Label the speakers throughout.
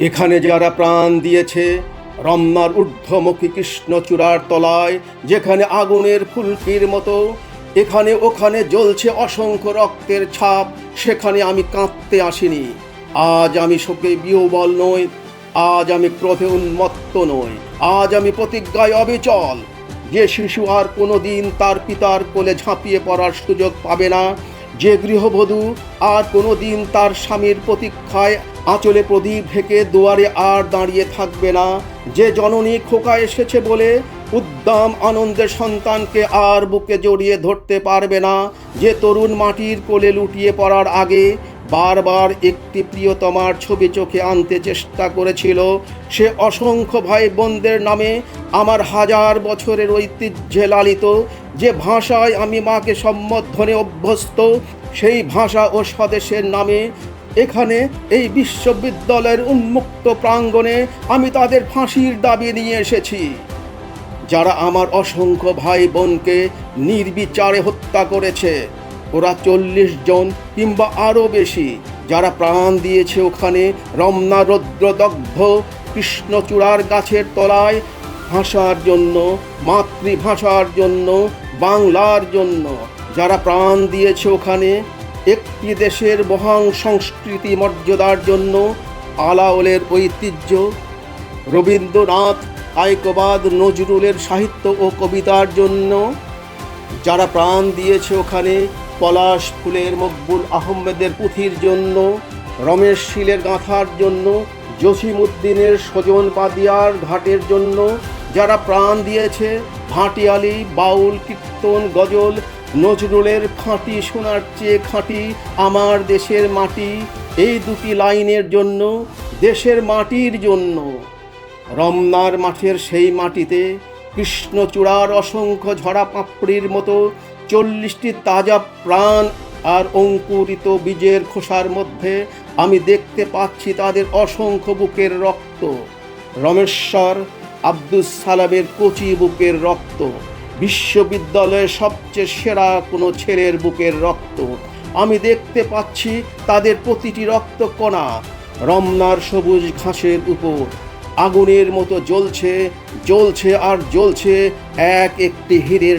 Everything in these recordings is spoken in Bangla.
Speaker 1: এখানে যারা প্রাণ দিয়েছে, রমনার ঊর্ধ্বমুখী কৃষ্ণচূড়ার তলায়, যেখানে আগুনের ফুলকির মতো, এখানে ওখানে জ্বলছে অসংখ্য রক্তের ছাপ, সেখানে আমি কাঁদতে আসিনি। আজ আমি শোকে বিহবল নই, আজ আমি ক্রোধে উন্মত্ত নই, আজ আমি প্রতিজ্ঞায় অবিচল। যে শিশু আর কোনো দিন তার পিতার কোলে ঝাঁপিয়ে পড়ার সুযোগ পাবে না যে গৃহবধূ আর কোনো দিন তার স্বামীর প্রতীক্ষায় আঁচলে প্রদীপ ঢেকে দুয়ারে আর দাঁড়িয়ে থাকবে না। যে জননী খোকা এসেছে বলে উদ্দাম আনন্দের সন্তানকে আর বুকে জড়িয়ে ধরতে পারবে না। যে তরুণ মাটির কোলে লুটিয়ে পড়ার আগে বারবার একটি প্রিয়তমার ছবি চোখে আনতে চেষ্টা করেছিল। সে অসংখ্য ভাই বোনদের নামে আমার হাজার বছরের ঐতিহ্যে লালিত। যে ভাষায় আমি মাকে সম্বোধনে অভ্যস্ত, সেই ভাষা ও স্বদেশের নামে। এখানে এই বিশ্ববিদ্যালয়ের উন্মুক্ত প্রাঙ্গণে আমি তাদের ফাঁসির দাবি নিয়ে এসেছি। যারা আমার অসংখ্য ভাই বোনকে নির্বিচারে হত্যা করেছে। ওরা চল্লিশ জন কিংবা আরও বেশি, যারা প্রাণ দিয়েছে ওখানে রমনা রৌদ্রদগ্ধ কৃষ্ণচূড়ার গাছের তলায় ভাষার জন্য, মাতৃভাষার জন্য, বাংলার জন্য। যারা প্রাণ দিয়েছে ওখানে, একটি দেশের মহান সংস্কৃতি মর্যাদার জন্য, আলাওলের ঐতিহ্য, রবীন্দ্রনাথ, কায়কবাদ, নজরুলের সাহিত্য ও কবিতার জন্য। যারা প্রাণ দিয়েছে ওখানে পলাশ ফুলের মকবুল আহমেদের পুঁথির জন্য, রমেশ শীলের গাঁথার জন্য জসিমুদ্দিনের সজন পাদিয়ার ঘাটের জন্য, যারা প্রাণ দিয়েছে, ভাটিয়ালি, বাউল, কীর্তন, গজল, নজরুলের খাঁটি সোনার চেয়ে খাঁটি আমার দেশের মাটি, এই দুটি লাইনের জন্য, দেশের মাটির জন্য। রমনার মাঠের সেই মাটিতে কৃষ্ণচূড়ার অসংখ্য ঝরা পাপড়ির মতো চল্লিশটি তাজা প্রাণ আর অঙ্কুরিত বীজের খোসার মধ্যে আমি দেখতে পাচ্ছি তাদের অসংখ্য বুকের রক্ত। রমেশ্বর আব্দুস সালামের কচি বুকের রক্ত। বিশ্ববিদ্যালয়ের সবচেয়ে সেরা কোনো ছেলের বুকের রক্ত। আমি দেখতে পাচ্ছি তাদের প্রতিটি রক্ত কণা রমনার সবুজ ঘাসের উপর। আগুনের মতো জ্বলছে জ্বলছে আর জ্বলছে এক একটি হীরের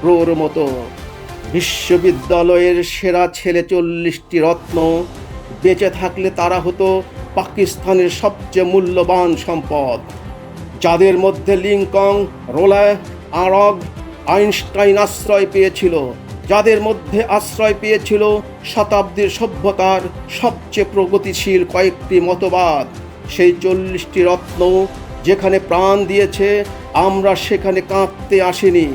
Speaker 1: টুকরোর মতো। বিশ্ববিদ্যালয়ের সেরা ছেলে চল্লিশটি রত্ন। বেঁচে থাকলে তারা হতো পাকিস্তানের সবচেয়ে মূল্যবান সম্পদ। যাদের মধ্যে লিঙ্কং রোলায় আরব আইনস্টাইন আশ্রয় পেয়েছিল, যাদের মধ্যে আশ্রয় পেয়েছিল শতাব্দীর সভ্যতার সবচেয়ে প্রগতিশীল কয়েকটি মতবাদ। সেই চল্লিশটি রত্ন যেখানে প্রাণ দিয়েছে, আমরা সেখানে কাঁদতে আসিনি।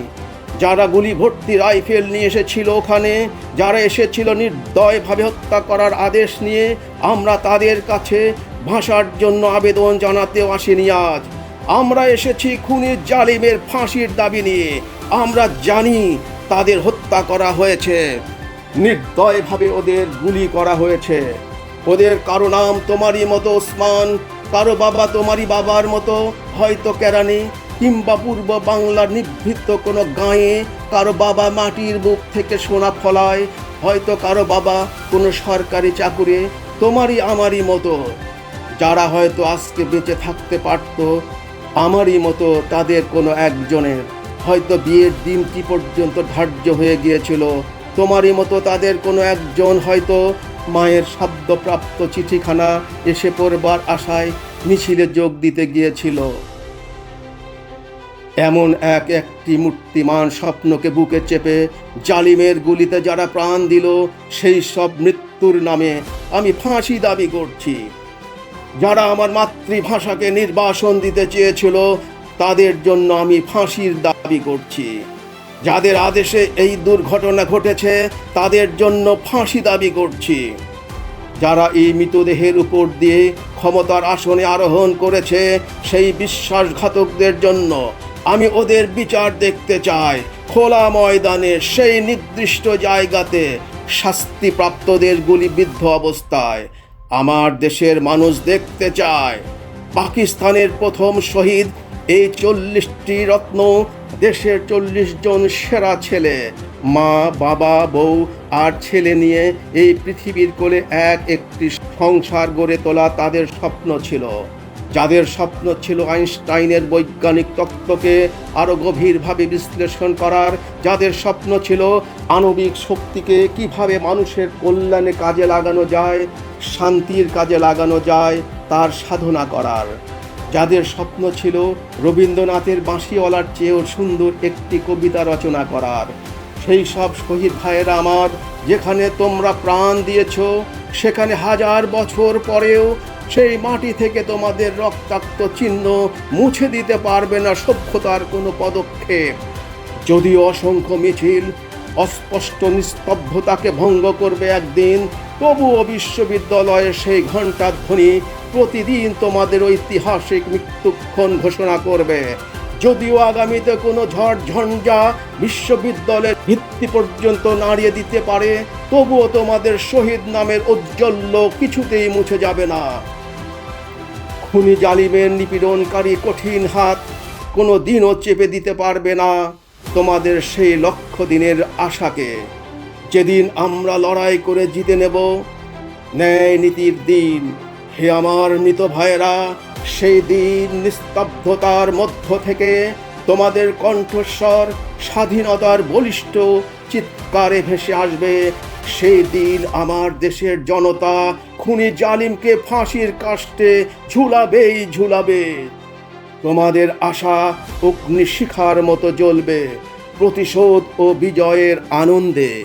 Speaker 1: যারা গুলি ভর্তি রাইফেল নিয়ে এসেছিল ওখানে, যারা এসেছিল নির্দয়ভাবে হত্যা করার আদেশ নিয়ে, আমরা তাদের কাছে ভাষার জন্য আবেদন জানাতেও আসিনি আজ। আমরা এসেছি খুনির জালিমের ফাঁসির দাবি নিয়ে। আমরা জানি তাদের হত্যা করা হয়েছে। নির্দয়ভাবে ওদের গুলি করা হয়েছে। ওদের কারও নাম তোমারই মতো ওসমান, কারও বাবা তোমারই বাবার মতো, হয়তো কেরানি কিংবা পূর্ব বাংলার নিভৃত কোনো গাঁয়ে কারও বাবা মাটির বুক থেকে সোনা ফলায়, হয়তো কারও বাবা কোনো সরকারি চাকুরে, তোমারই আমারই মতো। যারা হয়তো আজকে বেঁচে থাকতে পারত, আমারই মতো তাদের কোনো একজনের। হয়তো বিয়ের দিনটি পর্যন্ত ধার্য হয়ে গিয়েছিল, তোমারই মতো তাদের কোনো একজন হয়তো মায়ের শব্দপ্রাপ্ত চিঠিখানা এসে পড়বার আশায় মিছিলে যোগ দিতে গিয়েছিল। এমন এক একটি মূর্তিমান স্বপ্নকে বুকে চেপে জালিমের গুলিতে যারা প্রাণ দিল, সেই সব মৃত্যুর নামে আমি ফাঁসি দাবি করছি। যারা আমার মাতৃভাষাকে নির্বাসন দিতে চেয়েছিল, তাদের জন্য আমি ফাঁসির দাবি করছি। যাদের আদেশে এই দুর্ঘটনা ঘটেছে, তাদের জন্য ফাঁসি দাবি করছি। যারা এই মৃতদেহের উপর দিয়ে ক্ষমতার আসনে আরোহণ করেছে, সেই বিশ্বাসঘাতকদের জন্য আমি ওদের বিচার দেখতে চাই। খোলা ময়দানে সেই নির্দিষ্ট জায়গাতে শাস্তিপ্রাপ্তদের গুলিবিদ্ধ অবস্থায় আমার দেশের মানুষ দেখতে চায়। পাকিস্তানের প্রথম শহীদ এই চল্লিশটি রত্ন দেশের চল্লিশ জন সেরা ছেলে, মা, বাবা, বউ আর ছেলে নিয়ে এই পৃথিবীর কোলে এক একটি সংসার গড়ে তোলা তাদের স্বপ্ন ছিল। যাদের স্বপ্ন ছিল আইনস্টাইনের বৈজ্ঞানিক তত্ত্বকে আরও গভীরভাবে বিশ্লেষণ করার, যাদের স্বপ্ন ছিল আণবিক শক্তিকে কীভাবে মানুষের কল্যাণে কাজে লাগানো যায়, শান্তির কাজে লাগানো যায়, তার সাধনা করার। যাদের স্বপ্ন ছিল রবীন্দ্রনাথের বাঁশিওয়ালার চেয়েও সুন্দর একটি কবিতা রচনা করার। সেই সব শহীদ ভাইয়েরা আমার, যেখানে তোমরা প্রাণ দিয়েছ, সেখানে হাজার বছর পরেও সেই মাটি থেকে তোমাদের রক্তাক্ত চিহ্ন মুছে দিতে পারবে না সভ্যতার কোনো পদক্ষেপ। যদিও অসংখ্য মিছিল, অস্পষ্ট নিস্তব্ধতাকে ভঙ্গ করবে একদিন, তবুও বিশ্ববিদ্যালয়ের সেই ঘণ্টার ধ্বনি প্রতিদিন তোমাদের ঐতিহাসিক মৃত্যুক্ষণ ঘোষণা করবে। যদিও আগামীতে কোনো ঝড় ঝঞ্ঝা বিশ্ববিদ্যালয়ের ভিত্তি পর্যন্ত নাড়িয়ে দিতে পারে, তবুও তোমাদের শহীদ নামের ঔজ্জ্বল্য কিছুতেই মুছে যাবে না। খুনি জালিমের নিপীড়নকারী কঠিন হাত কোনো দিনও চেপে দিতে পারবে না তোমাদের সেই লক্ষ্য দিনের আশাকে। যেদিন আমরা লড়াই করে জিতে নেব, ন্যায় নীতির দিন। হে আমার মৃত ভাইয়েরা, সেই দিন নিস্তব্ধতার মধ্য থেকে তোমাদের কণ্ঠস্বর, স্বাধীনতার বলিষ্ঠ চিৎকারে ভেসে আসবে। সেই দিন আমার দেশের জনতা খুনি জালিমকে ফাঁসির কাষ্টে ঝুলাবেই ঝুলাবে। তোমাদের আশা অগ্নিশিখার মতো জ্বলবে, প্রতিশোধ ও বিজয়ের আনন্দে।